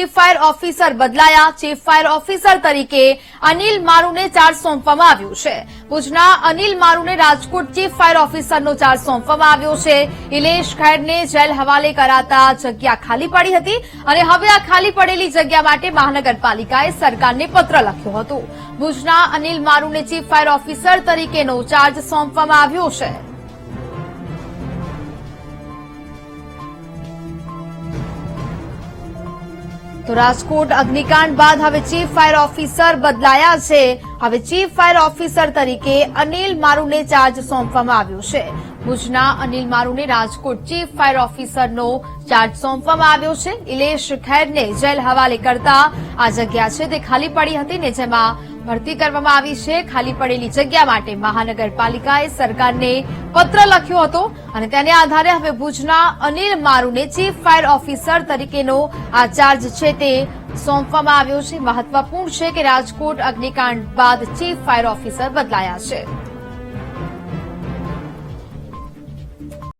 Chief fire officer બદલાયા. Chief fire officer તરીકે અનિલ મારુને ચાર્જ સોંપવામાં આવ્યું છે. ભુજના અનિલ મારુને રાજકોટ ચીફ ફાયર ઓફિસરનો ચાર્જ સોંપવામાં આવ્યો છે. ઇલેશ ખેડને જેલ હવાલે કરાતા જગ્યા ખાલી પડી હતી અને હવે આ ખાલી પડેલી જગ્યા માટે મહાનગરપાલિકાએ સરકારને પત્ર લખ્યો હતો. ભુજના અનિલ મારુને ચીફ ફાયર ઓફિસર તરીકેનો ચાર્જ સોંપવામાં આવ્યો છે. તો રાજકોટ અગ્નિકાંડ બાદ હવે ચીફ ફાયર ઓફિસર બદલાયા છે. હવે ચીફ ફાયર ઓફિસર તરીકે અનિલ મારુને ચાર્જ સોંપવામાં આવ્યો છે. ભુજના અનિલ મારુને રાજકોટ ચીફ ફાયર ઓફિસરનો ચાર્જ સોંપવામાં આવ્યો છે. ઇલેશ ખેરને જેલ હવાલે કરતા આ જગ્યા છે તે ખાલી પડી હતી ને જેમાં ભરતી કરવામાં આવી છે. ખાલી પડેલી જગ્યા માટે મહાનગરપાલિકાએ સરકારને પત્ર લખ્યો હતો અને તેને આધારે હવે ભુજના અનિલ મારુને ચીફ ફાયર ઓફિસર તરીકેનો આ ચાર્જ છે તે સોંપવામાં આવ્યો છે. મહત્વપૂર્ણ છે કે રાજકોટ અગ્નિકાંડ બાદ ચીફ ફાયર ઓફિસર બદલાયા છે.